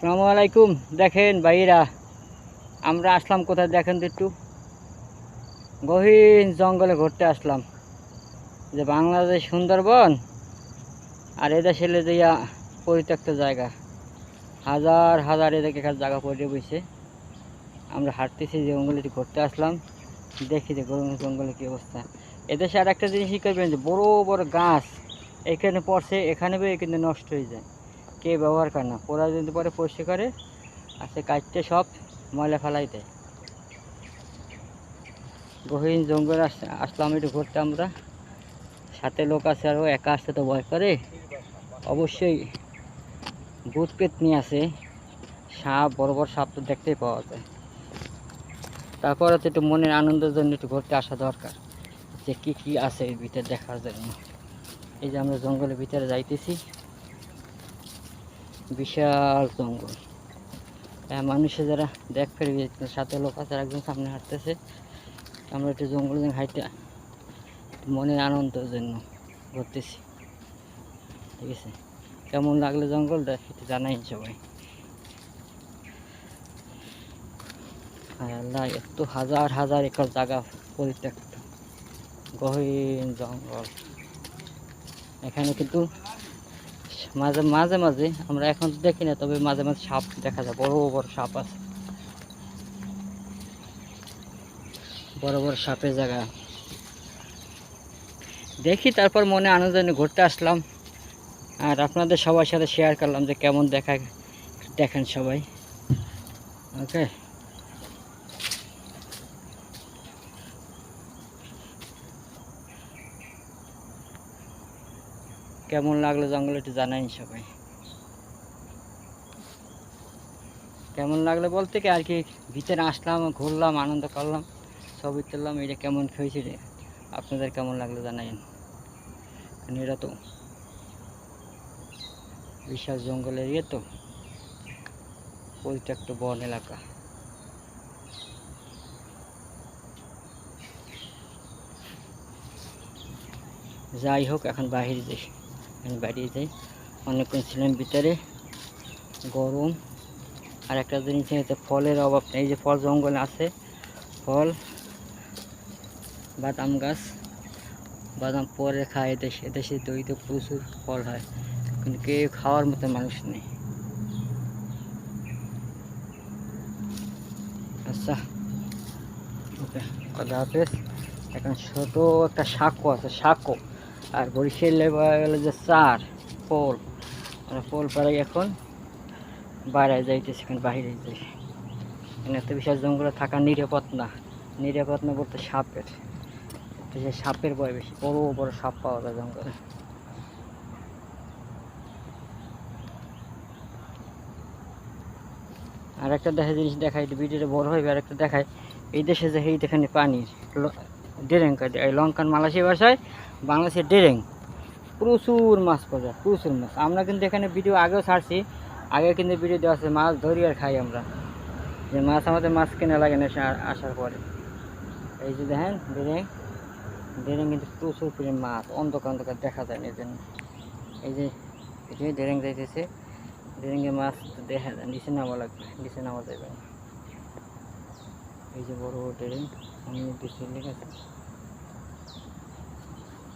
আসসালামু আলাইকুম। দেখেন ভাইরা আমরা আসলাম কোথায় দেখেন তো একটু। গহীন জঙ্গলে ঘুরতে আসলাম। যে বাংলাদেশ সুন্দরবন আর এদেশে এলে যে পরিত্যক্ত জায়গা। হাজার হাজার এদিকে জায়গা পড়ে বসে আমরা হাঁটতেছি যে জঙ্গলে ঘুরতে আসলাম। দেখি যে গরম জঙ্গলে কী অবস্থা। এদেশে আর একটা জিনিস করবেন যে বড় বড় গাছ এখানে পড়ছে, এখানে কিন্তু নষ্ট হয়ে যায়। কে ব্যবহার করে না। ওরা যদি পরে পরিষ্কার করে, আর সে কাটতে সব ময়লা ফেলাই দেয়। গহীন জঙ্গল আস, আসলাম, একটু ঘুরতে আমরা। সাথে লোক আছে আরও একা আসতে তো ভয় করে। অবশ্যই ভূত পেত নিয়ে আসে। সাপ, বড় বড় সাপ তো দেখতেই পাওয়া যায়। তারপরে তো একটু মনের আনন্দের জন্য একটু ঘুরতে আসা দরকার, যে কি কি আছে এর ভিতরে দেখার জন্য। এই যে আমরা জঙ্গলের ভিতরে যাইতেছি। বিশাল জঙ্গল। হ্যাঁ মানুষে যারা দেখ ফেরবে সাথে লোক আছে একজন সামনে হাঁটতেছে, আমরা একটু জঙ্গলে হাইটে মনের আনন্দের জন্য ঘুরতেছি। ঠিক আছে? কেমন লাগল জঙ্গলটা? একটু জানাই সবাই। আল্লাহ, এত হাজার হাজার একর জায়গা পরিত্যক্ত। গহীন জঙ্গল। এখানে কিন্তু মাঝে মাঝে মাঝে আমরা এখন দেখি না, তবে মাঝে মাঝে সাপ দেখা যায়। বড় বড় সাপ আছে। বড় বড় সাপের জায়গা। দেখি, তারপর মনে আনন্দ নিয়ে ঘুরতে আসলাম। আর আপনাদের সবার সাথে শেয়ার করলাম যে কেমন দেখায় দেখেন সবাই। ওকে কেমন লাগল জঙ্গল একটু জানাই সবাই। কেমন লাগল বলতে কি, আর কি ভিতরে আসলাম, ঘুরলাম, আনন্দ করলাম, ছবি তুললাম, এটা কেমন হয়েছে রে? আপনাদের কেমন লাগল জানাইন। কারণ এটা তো বিশাল জঙ্গলের ইয়ে তো, পরিত্যক্ত বন এলাকা। যাই হোক, এখন বাহিরে যাই। এখন বাইরে যাই। অনেকক্ষণ ছিলাম ভিতরে। গরম। আর একটা জিনিস হচ্ছে ফলের অভাব নেই। যে ফল জঙ্গলে আছে। ফল, বাদাম গাছ। বাদাম পরে খায় এদেশে। এদেশে দইতে প্রচুর ফল হয়। কিন্তু কেউ খাওয়ার মতো মানুষ নেই। আচ্ছা। ওকে কথা হাফেজ। এখন ছোটো একটা শাকও আছে। সাঁকো আর বরিশালে গেল যে চার, পোল। মানে পোল পাড়াই এখন বাইরে যাইতেছে, এখন বাইরে যাই। এখানে এত বিশাল জঙ্গলে থাকা নিরাপদ না। নিরাপদ না বলতে সাপের। তো সে সাপের ভয় বেশি। বড় বড় সাপ পাওয়া যায় জঙ্গলে। আর একটা দেখা জিনিস দেখায় ভিডিওটা বড় হবে আর একটা দেখায় এই দেশে যে এই দেখেন পানির ডেরেং কাটে। এই লঙ্কান মালয়েশিয়া ভাষায় বাংলাদেশের ডেরেং। প্রচুর মাছ পাওয়া যায় প্রচুর মাছ। আমরা কিন্তু এখানে ভিডিও আগেও ছাড়ছি, আগে কিন্তু ভিডিও দেওয়া আছে, মাছ ধরি আর খাই আমরা। যে মাছ আমাদের মাছ কেনা লাগে না আসার পরে। এই যে দেখেন, ডেরেং। ডেরেং কিন্তু প্রচুর পরিমাণ মাছ, অন্ধকার অন্ধকার দেখা যায় না এই এই যে এই যে ডেরেং যাইতেছে ডেরেঙ্গে মাছ দেখা যায়, নিচে নামা লাগবে, নিচে নামা যাবে না। এই যে বড় বড় ট্রেন আমি দিচ্ছি ঠিক আছে?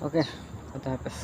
ওকে কথা হাফেজ।